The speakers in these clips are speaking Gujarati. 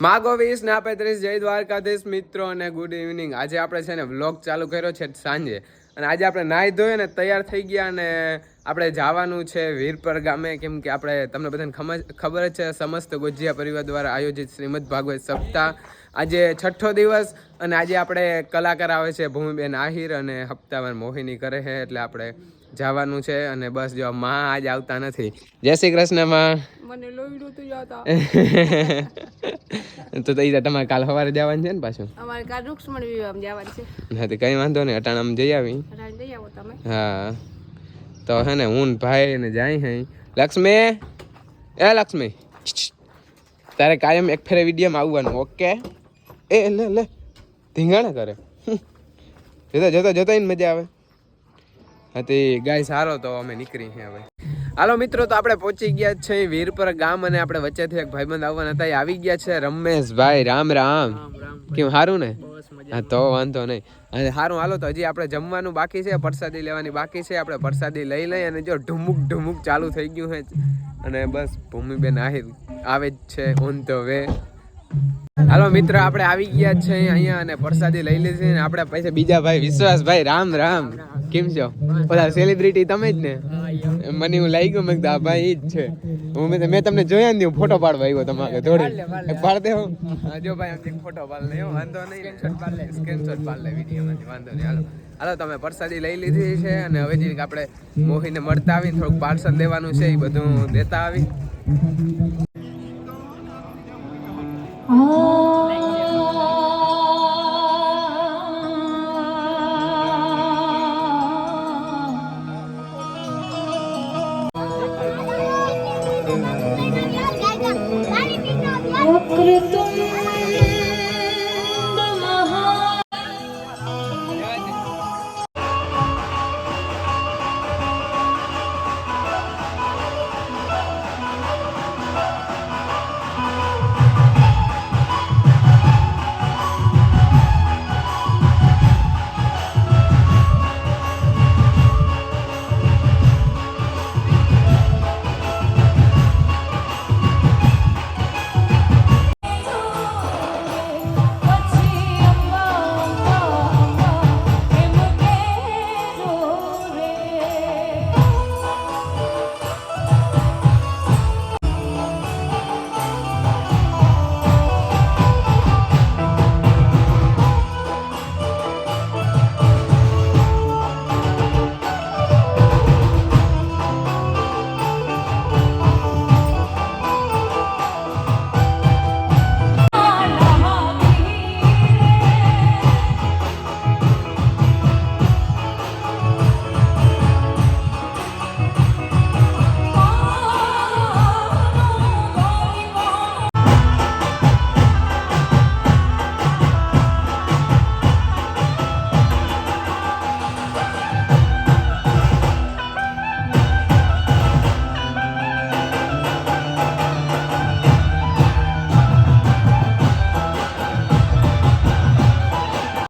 માગો વીસ ના પેત્રીસ જય દ્વારકાધીશ મિત્રો અને ગુડ ઇવનિંગ આજે આપણે છે ને વ્લોગ ચાલુ કર્યો છે સાંજે. અને આજે આપણે નાહી ધોઈએ ને તૈયાર થઈ ગયા અને આપણે જવાનું છે વીરપર ગામે. કેમ કે આપણે તમને બધાને ખબર જ છે સમસ્ત ગોજિયા પરિવાર દ્વારા આયોજિત શ્રીમદ ભાગવત સપ્તાહ. આજે છઠ્ઠો દિવસ અને આજે આપણે કલાકાર આવે છે ભૂમિબેન આહિર અને હપ્તાવાર મોહિની કરે છે. એટલે આપણે જવાનું છે અને બસ જો માં આજ આવતા નથી. જય શ્રી કૃષ્ણમાં. મને લોહીડું તું જતા તો તો તમારે કાલ સવારે જવાનું છે ને પાછું? અમારે કાલ રૂક્ષ્મણ વિવાહ જવાનું છે. હા તો કઈ વાંધો નહીં અટાણામાં જઈ આવી. રાજ જઈ આવો તમે. હા. તો હે ને હું ભાઈ ને જાય હે. લક્ષ્મી એ લક્ષ્મી. તારે કાયમ એક ફેરે વિડીયોમાં આવવાનું ઓકે? એ લે લે. ધીંગાણા કરે. જતા જતો જતો મજા આવે. હતી ગાય સારો તો અમે નીકળી હવે. હાલો મિત્રો તો આપણે પહોંચી ગયા છે વીરપર ગામ અને આપણે વચ્ચેથી એક ભાઈબંધ આવવાના હતા. એ આવી ગયા છે રમેશભાઈ રામ રામ. કેમ સારું ને? હા તો વાંધો નહીં. અને સારું હાલો તો હજી આપણે જમવાનું બાકી છે પ્રસાદી લેવાની બાકી છે. આપણે પ્રસાદી લઈ લઈ અને જો ઢુમુક ઢુમુક ચાલુ થઈ ગયું છે. અને બસ ભૂમિબેન આહિર આવે જ છે ઓન ધ વે હાલો મિત્ર આપણે આવી ગયા છે અહીંયા અને પ્રસાદી લઈ લીધી ને આપણે પછી બીજા ભાઈ વિશ્વાસભાઈ રામ રામ. કેમ છો? બધા સેલિબ્રિટી તમે જ ને? મને એવું લાગ્યું મેં આ ભાઈ જ છે. હું મેં મેં તમને જોયા ને ફોટો પાડવા આવ્યો તમારે થોડી. પાડ દે હા. જો ભાઈ આમ ફોટો પાડ લે વાંધો નહીં સ્ક્રીનશોટ પાડ લે સ્ક્રીનશોટ પાડ લે વિડીયોમાંથી વાંધો નહીં. હાલો. હાલો તમે પ્રસાદી લઈ લીધી છે અને હવે જે આપણે મોહીને મળતા આવી થોડુંક પાર્સલ દેવાનું છે એ બધું દેતા આવી. ああ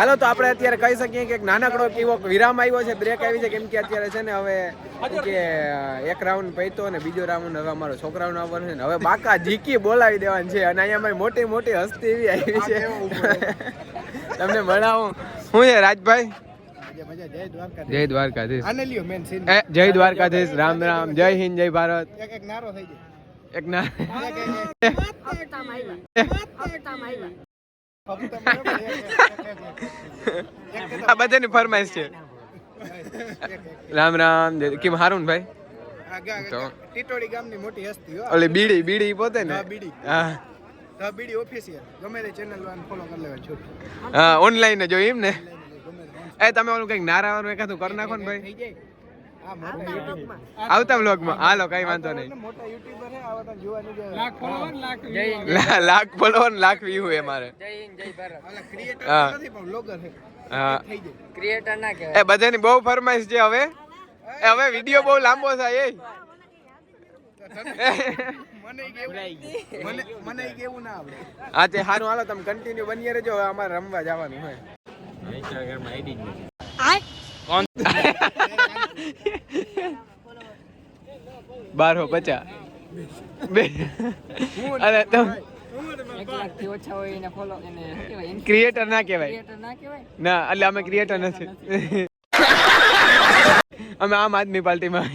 હાલો તો આપણે અત્યારે કહી શકીએ કે એક નાનકડો કેવો વિરામ આવ્યો છે. બ્રેક આવી છે. કેમ કે અત્યારે છે ને હવે કે એક રાઉન્ડ પૈતો અને બીજો રાઉન્ડ હવે અમારો છોકરાઓનો આવવાનો છે ને હવે બાકા જીકી બોલાવી દેવાનું છે. અને અહીંયા અમારી મોટી મોટી હસ્તી એવી આવી છે. તમને મળાવું. શું છે રાજભાઈ? જય દ્વારકાધીશ. એ જય દ્વારકાધીશ. રામ રામ. જય હિન્દ જય ભારત. એક એક નારો થઈ જાય એક ના આ બધાની ફરમાઈશ છે. રામ રામ કેમ હારું ભાઈ. ટીટોડી ગામની મોટી હસ્તી ઓલી બીડી બીડી પોતે ને? બીડી. હા. બીડી ઓફિશિયલ ગમે તે ચેનલ વાળાને ફોલો કરી લેવા છૂટ. હા ઓનલાઈન જો એમ ને? એ તમે ઓલું કંઈક નારાવાનું એકાદું કરી નાખો ને ભાઈ. આવતા બ્લોગમાં હાલો કઈ વાંધો નહીં. મોટા યુટ્યુબર હે આવા તો જોવાની જો લાખ ફોલોવર લાખ વ્યૂ એ મારે. એ બધાની બહુ ફરમાઈશ છે હવે. હવે વીડિયો બહુ લાંબો થાય એ. મને ઈ કેવું મને મને ઈ કેવું ના આવડે. હા તે સારું હાલો તમે કન્ટિન્યુ બની રહેજો. અમારે રમવા જવાનું હોય. કોણ પચાસ. બે. અરે કહેવાય ક્રિએટર ના કહેવાય. ના એટલે અમે ક્રિએટર નથી. અમે આમ આદમી પાર્ટીમાં.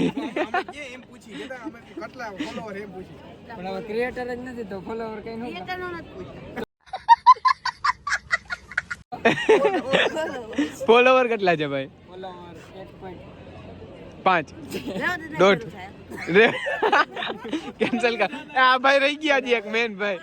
ક્રિએટર જ નથી તો ફોલોવર કઈ નથી ફોલોવર કેટલા છે ભાઈ? પાંચ. દોઢ. કેન્સલ કર. આ ભાઈ રહી ગયા છે એક મેન ભાઈ.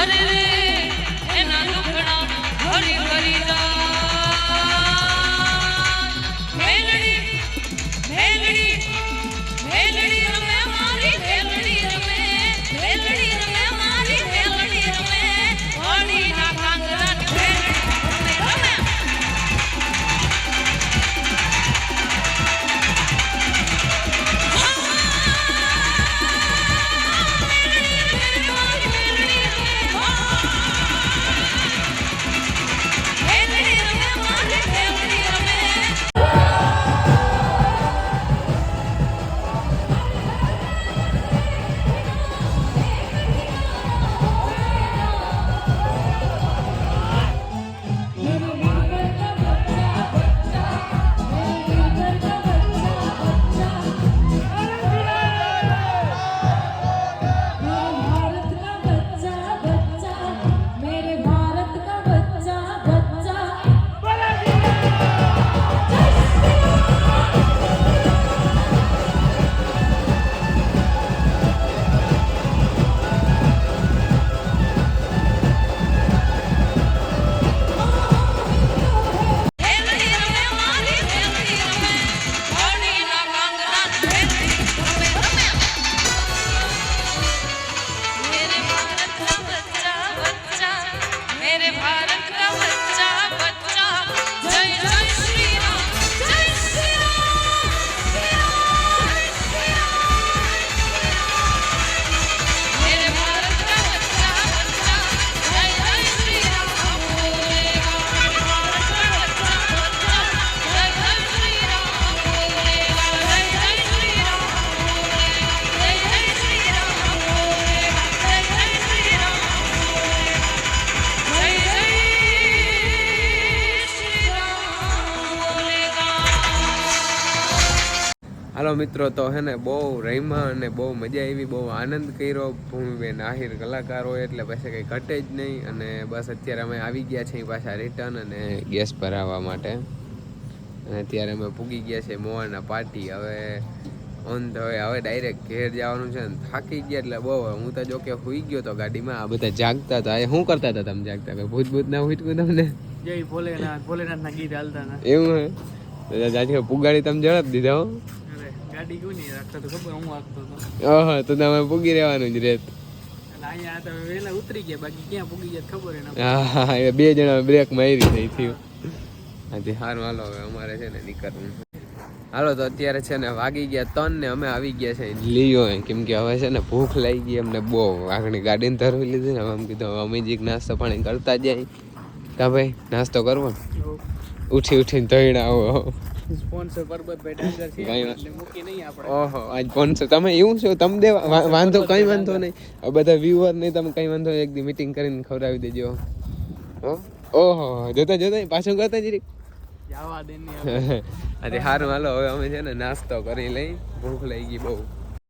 हरे હાલો મિત્રો તો હે ને બહુ રમ્યા અને બહુ મજા આવી બહુ આનંદ કર્યો. ભૂમિબેન આહિર કલાકાર હોય એટલે પછી કંઈ ઘટે જ નહીં અને બસ અત્યારે અમે આવી ગયા છીએ પાછા રિટર્ન અને ગેસ ભરાવવા માટે. અને અત્યારે અમે પૂગી ગયા છે મોહનના પાર્ટી હવે ઓન ધ વે હવે ડાયરેક્ટ ઘેર જવાનું છે ને થાકી ગયા એટલે બહુ. હું તો જોકે હુઈ ગયો તો ગાડીમાં આ બધા જાગતા હતા. એ શું કરતા હતા તમે જાગતા? કે ભૂત ભૂત ના ઉઠકું તમને? જય ભોલેનાથ ભોલેનાથ ના ગીત હાલતા એવું હે? પુગાડી તમે જણાવી દીધા હો. ગાડી કોની નહીં રાખતા તો ખબર હું આપતો હતો ઓહો તો તમે પૂગી રહેવાનું જ રેત. અહીંયા તમે વહેલા ઉતરી ગયા બાકી ક્યાં પૂગી ગયા ખબર હા હા બે જણા બ્રેક મારી થઈ થયું. હાથી સારું હાલો હવે અમારે છે ને નીકળવું. હાલો તો અત્યારે છે ને વાગી ગયા ત્રણ ને અમે આવી ગયા છે લીયો કેમ કે હવે છે ને ભૂખ લાગી ગઈ અમને બહુ. આગળની ગાડીને ધરવી લીધી ને હવે એમ કીધું હવે અમે જીક નાસ્તો પાણી કરતા જાય. કા ભાઈ નાસ્તો કરવો? ઉઠી ઉઠીને ધોઈને આવો. સ્પોન્સર પરબતભાઈ ડાંગર છે એટલે મૂકી નહીં આપણે. ઓહો આજ સ્પોન્સર તમે એવું છો? તમે દેવા વાંધો કઈ વાંધો નહીં. આ બધા વ્યુઅર નહીં તમે કઈ વાંધો એક દી મીટિંગ કરીને ખવડાવી દેજો. હો? ઓહો જોતા જોતા પાછું કરતા જરી. જવા દે ને આજે સારું હાલો હવે અમે છે ને નાસ્તો કરી લઈ. ભૂખ લઈ ગઈ બહુ.